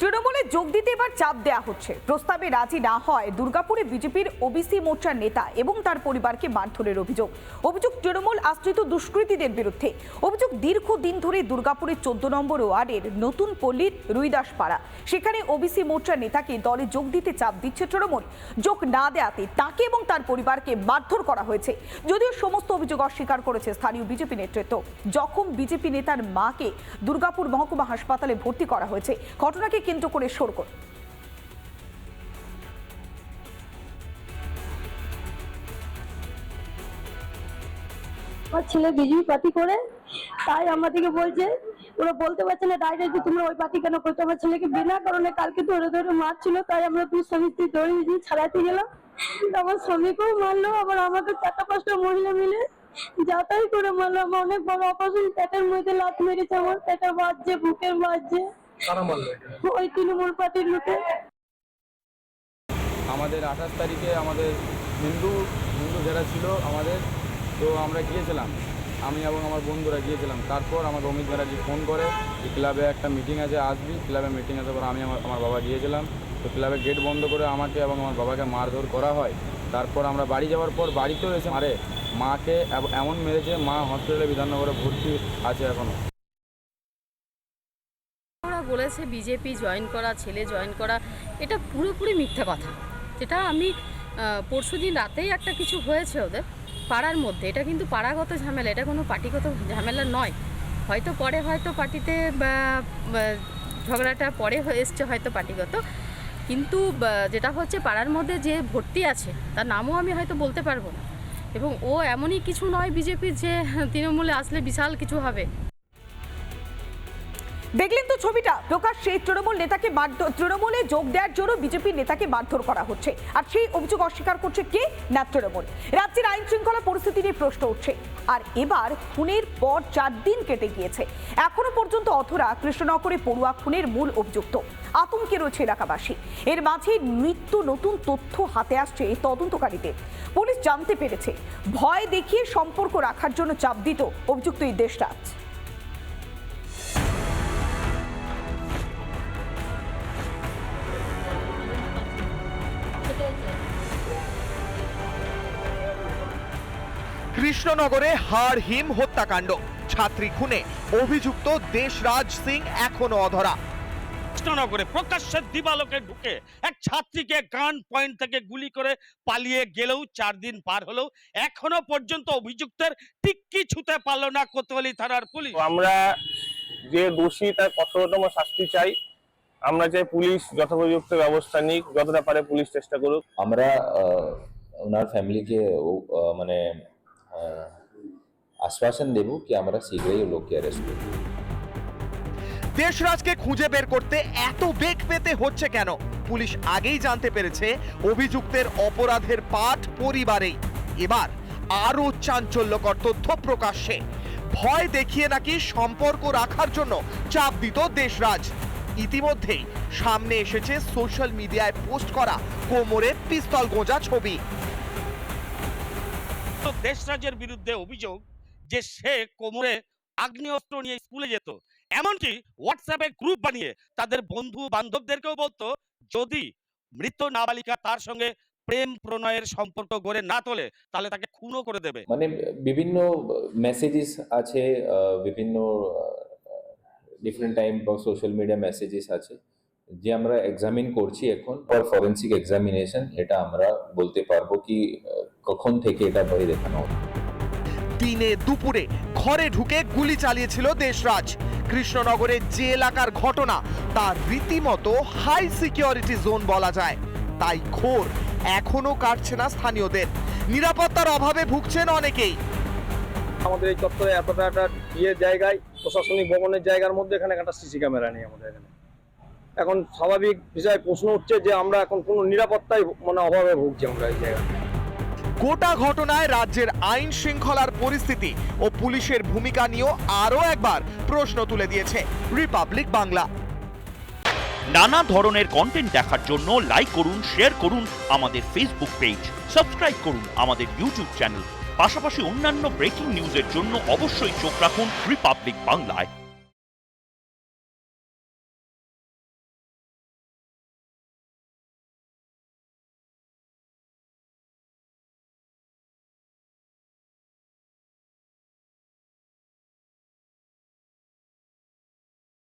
তৃণমূলে যোগ দিতে এবার চাপ দেয়া হচ্ছে। প্রস্তাবে রাজি না হয় দুর্গাপুরে বিজেপির ওবিসি মোর্চার নেতা এবং তার পরিবারকে মারধরের অভিযোগ। অভিযোগ তৃণমূল আশ্রিত দুষ্কৃতীদের বিরুদ্ধে। অভিযোগ দীর্ঘদিন ধরে দুর্গাপুরের চোদ্দ নম্বর ওয়ার্ডের নতুন পল্লীর রুইদাস পাড়া সেখানে ওবিসি মোর্চার নেতাকে দলে যোগ দিতে চাপ দিচ্ছে তৃণমূল। যোগ না দেয়াতে তাকে এবং তার পরিবারকে মারধর করা হয়েছে। যদিও সমস্ত অভিযোগ অস্বীকার করেছে স্থানীয় বিজেপি নেতৃত্ব। জখম বিজেপি নেতার মাকে দুর্গাপুর মহকুমা হাসপাতালে ভর্তি করা হয়েছে, ঘটনাকে কেন্দ্র করে সরগোল আমার ছেলে বিজেপি পার্টি করে, তাই আমাদেরকে বলছে, ওরা বলতে পারছে না ডাইরেক্ট যে তোমরা ওই পার্টি কেন করছ? আমার ছেলেকে বিনা কারণে কালকে ধরে ধরে মারছিল, তাই আমরা দু স্বামী স্ত্রী দিয়ে ছাড়াতে গেলাম। আমার স্বামীকেও মারলো, আবার আমাকে চারটা পাঁচটা মহিলা মিলে যাতাই করে মারলো। আমার অনেক বড় অপারেশন পেটের মধ্যে লাত মেরেছে আমার, পেটের বাজছে, বুকের বাজছে। কারা মারলো ওই তৃণমূল পার্টির লোকে। আমাদের আঠাশ তারিখে আমাদের হিন্দু হিন্দু যারা ছিল আমাদের তো আমরা গিয়েছিলাম। আমি এবং আমার বন্ধুরা গিয়েছিলাম। তারপর আমাকে অমিত ব্যানার্জি ফোন করে যে ক্লাবে একটা মিটিং আছে আসবি। ক্লাবে মিটিং আছে পর আমি আমার আমার বাবা গিয়েছিলাম। তো ক্লাবে গেট বন্ধ করে আমাকে এবং আমার বাবাকে মারধর করা হয়। তারপর আমরা বাড়ি যাওয়ার পর বাড়িতেও এসে মারে। মাকে এমন মেরেছে মা হসপিটালে বিধাননগরে ভর্তি আছে এখনও বলেছে, বিজেপি জয়েন করা, ছেলে জয়েন করা, এটা পুরোপুরি মিথ্যা কথা। যেটা আমি পরশু দিন রাতেই একটা কিছু হয়েছে ওদের, পাড়ার মধ্যে। এটা কিন্তু পাড়াগত ঝামেলা, এটা কোনো পার্টিগত ঝামেলা নয়। হয়তো পরে, হয়তো পার্টিতে ঝগড়াটা পরে হয়ে এসছে হয়তো পার্টিগত। কিন্তু যেটা হচ্ছে পাড়ার মধ্যে যে ভর্তি আছে, তার নামও আমি হয়তো বলতে পারব না। এবং ও এমনই কিছু নয় বিজেপির যে তৃণমূলে আসলে বিশাল কিছু হবে। দেখলেন তো ছবিটা। প্রকাশ্যে তৃণমূল নেতাকে মারধর তৃণমূলে যোগ দেওয়ার জন্য বিজেপির নেতাকে মারধর করা হচ্ছে। আর সেই অভিযোগ অস্বীকার করছে কে? না, তৃণমূল। রাজ্যের আইন শৃঙ্খলা পরিস্থিতি নিয়ে প্রশ্ন উঠছে। আর এবার খুনের পর চার দিন কেটে গিয়েছে। এখনও পর্যন্ত অথরা কৃষ্ণনগরে পড়ুয়া খুনের মূল অভিযুক্ত। আতঙ্কে রয়েছে এলাকাবাসী। এর মাঝে নিত্য নতুন তথ্য হাতে আসছে এই তদন্তকারীদের। পুলিশ জানতে পেরেছে। ভয় দেখিয়ে সম্পর্ক রাখার জন্য চাপ দিত অভিযুক্ত এই দেশরাজ। কৃষ্ণনগরে হাড় হিম হত্যাকাণ্ড। ছাত্রী খুনে অভিযুক্ত দেশরাজ সিং এখনও অধরা। কৃষ্ণনগরে প্রকাশ্যে দিবালোকে ঢুকে এক ছাত্রীকে গান পয়েন্ট থেকে গুলি করে পালিয়ে গেলেও চার দিন পার হলেও এখনও পর্যন্ত অভিযুক্তের টিক্কি ছুতে পারল না কোতোয়ালি থানার পুলিশ। আমরা যে দোষী তার কঠোরতম শাস্তি চাই। আমরা চাই পুলিশ যথোপযুক্ত ব্যবস্থা নিক যতটা পারে পুলিশ চেষ্টা করুক। আমরা আহ, ওনার ফ্যামিলিকে মানে আশ্বাসন দেব কি আমরা শীঘ্রই লোককে অ্যারেস্ট করব। দেশরাজকে খুঁজে বের করতে এত বেগ পেতে হচ্ছে কেন? পুলিশ আগেই জানতে পেরেছে অভিযুক্তের অপরাধের পাঠ পরিবারেই। এবার আরও চাঞ্চল্যকর তথ্য প্রকাশ্যে। ভয় দেখিয়ে নাকি সম্পর্ক রাখার জন্য চাপ দিত দেশরাজ। ইতিমধ্যেই সামনে এসেছে সোশ্যাল মিডিয়ায় পোস্ট করা কোমরে পিস্তল গোঁজা ছবি। দেশরাজের বিরুদ্ধে অভিযোগ যে সে কোমরে আগ্নেয়াস্ত্র নিয়ে স্কুলে যেত। এমনকি হোয়াটসঅ্যাপে গ্রুপ বানিয়ে তাদের বন্ধু বান্ধবদেরকেও বলতো, যদি মৃত নাবালিকা তার সঙ্গে প্রেম প্রণয়ের সম্পর্ক গড়ে না তোলে, তাহলে তাকে খুনও করে দেবে। মানে বিভিন্ন মেসেজেস আছে বিভিন্ন different time social media messages আছে। যে আমরা এক্সামিন করছি এখন ফর ফরেন্সিক এক্সামিনেশন এটা আমরা বলতে পারব কি কখন থেকে এটা ভয় দেখানো হবে দিনে দুপুরে ঘরে ঢুকে গুলি চালিয়েছিল দেশরাজ। কৃষ্ণনগরে যে এলাকার ঘটনা তার রীতিমতো হাই সিকিউরিটি জোন বলা যায়। তাই ঘোর এখনও কাটছে না স্থানীয়দের। নিরাপত্তার অভাবে ভুগছেন অনেকেই। আমাদের এই চত্বরে এতটা একটা ইয়ে জায়গায় প্রশাসনিক ভবনের জায়গার মধ্যে এখানে একটা সিসি ক্যামেরা নেই আমাদের এখানে। এখন স্বাভাবিক বিষয় প্রশ্ন উঠছে যে আমরা এখন কোনো নিরাপত্তায় মানে অভাবে ভুগছি আমরা এই জায়গায়। গোটা ঘটনায় রাজ্যের আইন শৃঙ্খলার পরিস্থিতি ও পুলিশের ভূমিকা নিয়েও আরও একবার প্রশ্ন তুলে দিয়েছে রিপাবলিক বাংলা। নানা ধরনের কন্টেন্ট দেখার জন্য লাইক করুন শেয়ার করুন আমাদের ফেসবুক পেজ সাবস্ক্রাইব করুন আমাদের ইউটিউব চ্যানেল পাশাপাশি অন্যান্য ব্রেকিং নিউজের জন্য অবশ্যই চোখ রাখুন রিপাবলিক বাংলায়।